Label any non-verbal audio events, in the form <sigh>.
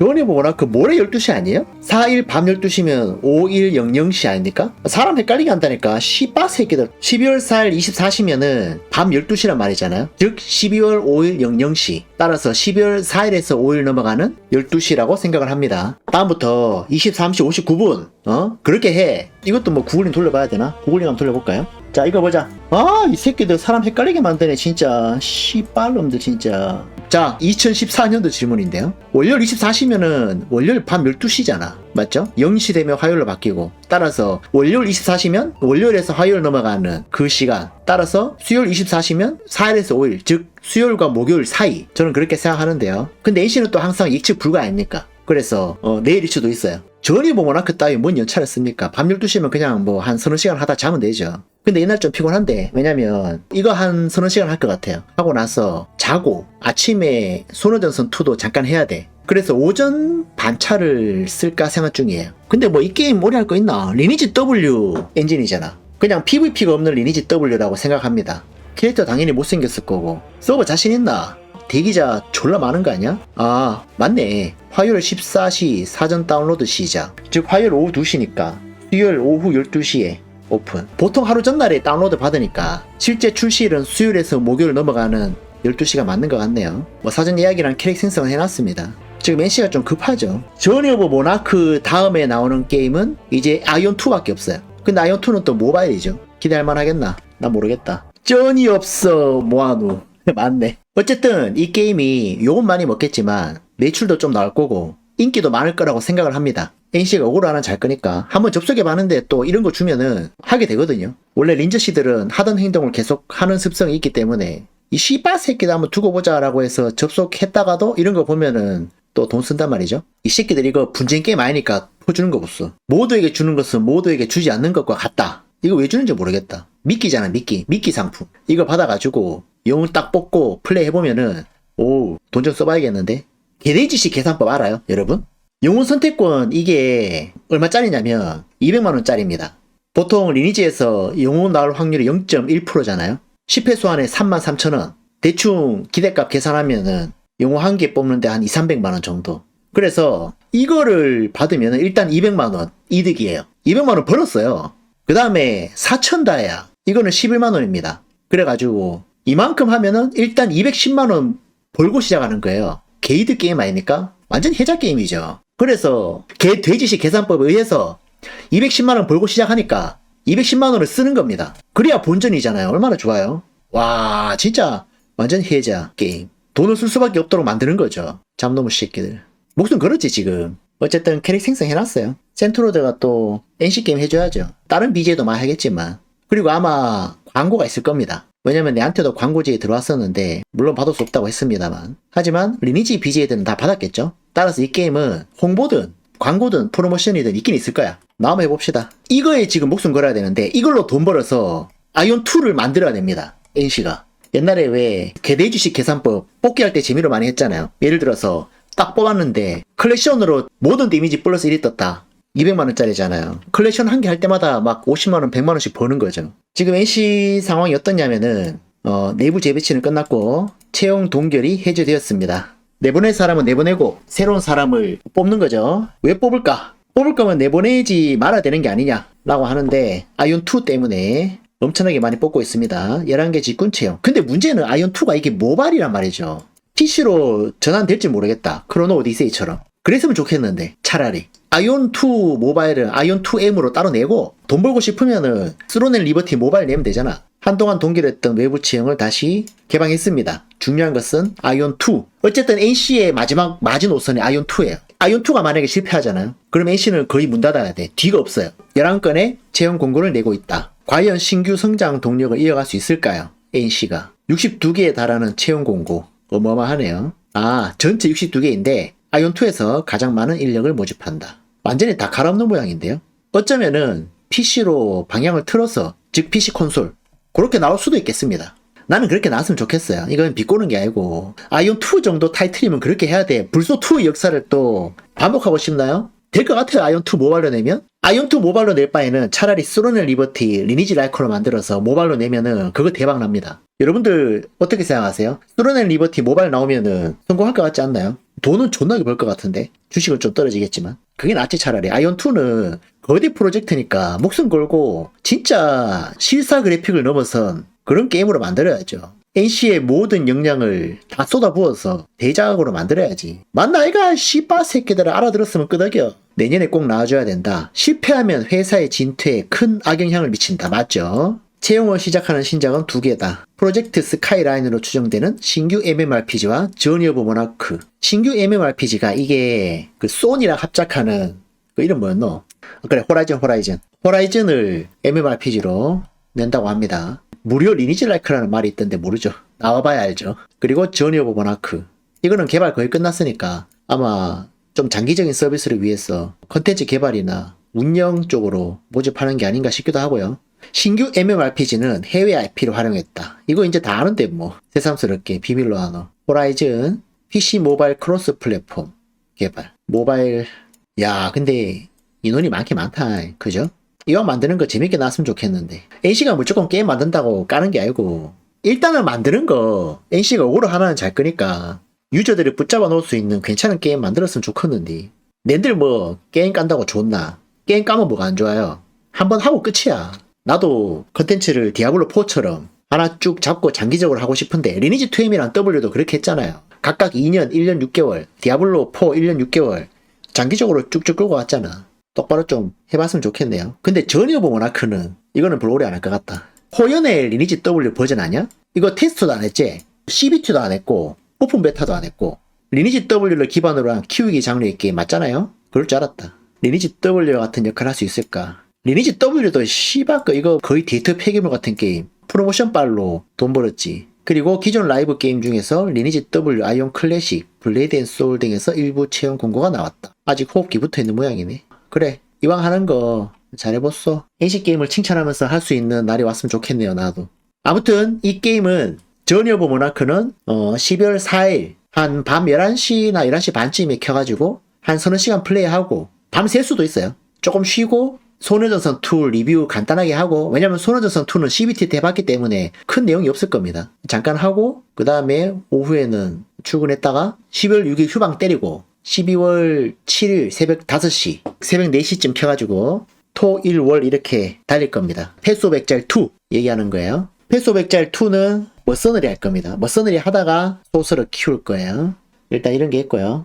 요번에 보거나 그 모레 12시 아니에요? 4일 밤 12시면 5일 00시 아닙니까? 사람 헷갈리게 한다니까. 씨바 새끼들. 12월 4일 24시면은 밤 12시란 말이잖아요. 즉 12월 5일 00시. 따라서 12월 4일에서 5일 넘어가는 12시라고 생각을 합니다. 다음부터 23시 59분. 어? 그렇게 해. 이것도 뭐 구글링 돌려봐야 되나? 구글링 한번 돌려볼까요? 자 이거 보자. 아 이 새끼들 사람 헷갈리게 만드네 진짜. 씨발놈들 진짜 자 2014년도 질문인데요. 월요일 24시면은 월요일 밤 12시잖아. 맞죠? 0시 되면 화요일로 바뀌고 따라서 월요일 24시면 월요일에서 화요일 넘어가는 그 시간 따라서 수요일 24시면 4일에서 5일 즉 수요일과 목요일 사이. 저는 그렇게 생각하는데요. 근데 NC는 또 항상 예측 불가 아닙니까? 그래서 어, 내일일 수도 있어요 전이 뭐 워낙 따위 뭔 연차를 씁니까? 밤 12시면 그냥 뭐 한 서너 시간 하다 자면 되죠. 근데 이날 좀 피곤한데 왜냐면 이거 한 서너 시간 할 것 같아요. 하고 나서 자고 아침에 손오전선 2도 잠깐 해야 돼. 그래서 오전 반차를 쓸까 생각 중이에요. 근데 뭐 이 게임 오래 할 거 있나? 리니지 W 엔진이잖아. 그냥 PVP가 없는 리니지 W라고 생각합니다. 캐릭터 당연히 못생겼을 거고 서버 자신 있나? 대기자 졸라 많은 거 아니야? 아 맞네. 화요일 14시 사전 다운로드 시작. 즉 화요일 오후 2시니까 수요일 오후 12시에 오픈. 보통 하루 전날에 다운로드 받으니까 실제 출시일은 수요일에서 목요일 넘어가는 12시가 맞는 것 같네요. 뭐 사전 예약이랑 캐릭 생성을 해놨습니다. 지금 NC가 좀 급하죠? 저니 오브 모나크 다음에 나오는 게임은 이제 아이온2밖에 없어요. 근데 아이온2는 또 모바일이죠. 기대할 만하겠나? 나 모르겠다. 쩐이 없어 모아누. <laughs> 맞네 어쨌든 이 게임이 욕은 많이 먹겠지만 매출도 좀 나올 거고 인기도 많을 거라고 생각을 합니다. NC가 억울로 하나 잘 거니까 한번 접속해 봤는데 또 이런 거 주면은 하게 되거든요. 원래 린저 씨들은 하던 행동을 계속 하는 습성이 있기 때문에 이 씨바 새끼들 한번 두고 보자라고 해서 접속했다가도 이런 거 보면은 또 돈 쓴단 말이죠. 이 새끼들 이거 분쟁 게임 아니니까 퍼주는 거 보소. 모두에게 주는 것은 모두에게 주지 않는 것과 같다. 이거 왜 주는지 모르겠다. 미끼잖아 미끼. 미끼 상품. 이거 받아가지고 영웅 딱 뽑고 플레이 해보면은 오 돈 좀 써봐야겠는데? 개돼지씨 계산법 알아요 여러분? 영웅 선택권 이게 얼마짜리냐면 200만원짜리입니다. 보통 리니지에서 영웅 나올 확률이 0.1%잖아요. 10회 소환에 33,000원. 대충 기대값 계산하면은 영웅 한 개 뽑는데 한 2, 300만원 정도. 그래서 이거를 받으면 일단 200만원 이득이에요. 200만원 벌었어요. 그 다음에 4천다야. 이거는 11만원입니다. 그래가지고 이만큼 하면은 일단 210만원 벌고 시작하는 거예요. 게이드 게임 아닙니까? 완전 해자 게임이죠. 그래서 개 돼지식 계산법에 의해서 210만원 벌고 시작하니까 210만원을 쓰는 겁니다. 그래야 본전이잖아요. 얼마나 좋아요. 와 진짜 완전 해자 게임. 돈을 쓸 수밖에 없도록 만드는 거죠. 잠놈의 새끼들. 목숨 걸었지 지금. 어쨌든 캐릭 생성해놨어요. 센트로드가 또 NC게임 해줘야죠. 다른 BJ도 많이 하겠지만. 그리고 아마 광고가 있을 겁니다. 왜냐면 내한테도 광고지에 들어왔었는데 물론 받을 수 없다고 했습니다만. 하지만 리니지 BJ들은 다 받았겠죠? 따라서 이 게임은 홍보든 광고든 프로모션이든 있긴 있을 거야. 나 한번 해봅시다. 이거에 지금 목숨 걸어야 되는데 이걸로 돈 벌어서 아이온2를 만들어야 됩니다. NC가. 옛날에 왜 개돼지 식 계산법 뽑기 할 때 재미로 많이 했잖아요. 예를 들어서 딱 뽑았는데 컬렉션으로 모든 데미지 플러스 1이 떴다 200만 원짜리잖아요. 컬렉션 한 개 할 때마다 막 50만 원, 100만 원씩 버는 거죠. 지금 NC 상황이 어떠냐면은, 어, 내부 재배치는 끝났고, 채용 동결이 해제되었습니다. 내보낼 사람은 내보내고, 새로운 사람을 뽑는 거죠. 왜 뽑을까? 뽑을 거면 내보내지 말아야 되는 게 아니냐? 라고 하는데, 아이온2 때문에 엄청나게 많이 뽑고 있습니다. 11개 직군 채용. 근데 문제는 아이온2가 이게 모바일이란 말이죠. PC로 전환될지 모르겠다. 크로노 오디세이처럼. 그랬으면 좋겠는데, 차라리. 아이온2 모바일은 아이온2M으로 따로 내고 돈 벌고 싶으면은 스로넨 리버티 모바일 내면 되잖아. 한동안 동결했던 외부 지형을 다시 개방했습니다. 중요한 것은 아이온2. 어쨌든 NC의 마지막 마지노선이 아이온2예요. 아이온2가 만약에 실패하잖아요. 그럼 NC는 거의 문 닫아야 돼. 뒤가 없어요. 11건의 채용 공고를 내고 있다. 과연 신규 성장 동력을 이어갈 수 있을까요? NC가. 62개에 달하는 채용 공고. 어마어마하네요. 아, 전체 62개인데 아이온2에서 가장 많은 인력을 모집한다. 완전히 다 갈아엎는 모양인데요. 어쩌면은 PC로 방향을 틀어서 즉 PC 콘솔 그렇게 나올 수도 있겠습니다. 나는 그렇게 나왔으면 좋겠어요. 이건 비꼬는 게 아니고 아이온 2 정도 타이틀이면 그렇게 해야 돼. 불소 2 역사를 또 반복하고 싶나요? 될 것 같아요. 아이온 2 모바일로 내면. 아이온 2 모바일로 낼 바에는 차라리 스로넬 리버티 리니지 라이커로 만들어서 모바일로 내면은 그거 대박 납니다. 여러분들 어떻게 생각하세요? 스로넬 리버티 모바일 나오면은 성공할 것 같지 않나요? 돈은 존나게 벌 것 같은데 주식은 좀 떨어지겠지만 그게 낫지 차라리. 아이온2는 거대 프로젝트니까 목숨 걸고 진짜 실사 그래픽을 넘어선 그런 게임으로 만들어야죠. NC의 모든 역량을 다 쏟아부어서 대작으로 만들어야지. 맞나? 이가 씨바 새끼들을 알아들었으면 끄덕여. 내년에 꼭 나와줘야 된다. 실패하면 회사의 진퇴에 큰 악영향을 미친다. 맞죠? 채용을 시작하는 신작은 두 개다. 프로젝트 스카이라인으로 추정되는 신규 MMORPG와 저니 오브 모나크. 신규 MMORPG가 이게 그 소니랑 합작하는 그 이름 뭐였노? 어, 그래 호라이즌 호라이즌. 호라이즌을 MMORPG로 낸다고 합니다. 무료 리니지 라이크라는 말이 있던데 모르죠. 나와봐야 알죠. 그리고 저니 오브 모나크. 이거는 개발 거의 끝났으니까 아마 좀 장기적인 서비스를 위해서 컨텐츠 개발이나 운영 쪽으로 모집하는 게 아닌가 싶기도 하고요. 신규 MMORPG는 해외 IP를 활용했다. 이거 이제 다 아는데 뭐 새삼스럽게 비밀로 하노. 호라이즌 PC 모바일 크로스 플랫폼 개발. 모바일 야 근데 인원이 많긴 많다. 그죠? 이왕 만드는 거 재밌게 나왔으면 좋겠는데 NC가 무조건 게임 만든다고 까는 게 아니고 일단은 만드는 거 NC가 오로 하나는 잘 끄니까 유저들을 붙잡아 놓을 수 있는 괜찮은 게임 만들었으면 좋겠는데 낸들 뭐 게임 깐다고 좋나 게임 까면 뭐가 안 좋아요 한번 하고 끝이야 나도 컨텐츠를 디아블로 4처럼 하나 쭉 잡고 장기적으로 하고 싶은데 리니지 2M이랑 W도 그렇게 했잖아요 각각 2년 1년 6개월 디아블로 4 1년 6개월 장기적으로 쭉쭉 끌고 왔잖아 똑바로 좀 해봤으면 좋겠네요 근데 전혀 오브 모나크는 이거는 별로 오래 안 할 것 같다 호연의 리니지 W 버전 아니야? 이거 테스트도 안 했지? CBT도 안 했고 오픈 베타도 안 했고 리니지 W를 기반으로 한 키우기 장르의 게임 맞잖아요? 그럴 줄 알았다. 리니지 W 같은 역할 할수 있을까? 리니지 W도 씨바그 이거 거의 데이터 폐기물 같은 게임. 프로모션 빨로 돈 벌었지. 그리고 기존 라이브 게임 중에서 리니지 W 아이온 클래식, 블레이드 앤 소울 등에서 일부 채용 공고가 나왔다. 아직 호흡기 붙어 있는 모양이네. 그래, 이왕 하는 거 잘해봤어. NC 게임을 칭찬하면서 할 수 있는 날이 왔으면 좋겠네요, 나도. 아무튼 이 게임은 오브 모나크는 어, 12월 4일 한 밤 11시나 11시 반쯤에 켜가지고 한 서너 시간 플레이하고 밤샐 수도 있어요. 조금 쉬고 소녀전선 2 리뷰 간단하게 하고 왜냐면 소녀전선 2는 CBT 때 해봤기 때문에 큰 내용이 없을 겁니다. 잠깐 하고 그 다음에 오후에는 출근했다가 12월 6일 휴방 때리고 12월 7일 새벽 5시 새벽 4시쯤 켜가지고 토, 일, 월 이렇게 달릴 겁니다. 패소백짤 2 얘기하는 거예요. 패소백짤 2는 머서너리 할 겁니다. 머서너리 하다가 소스를 키울 거예요. 일단 이런 게 있고요.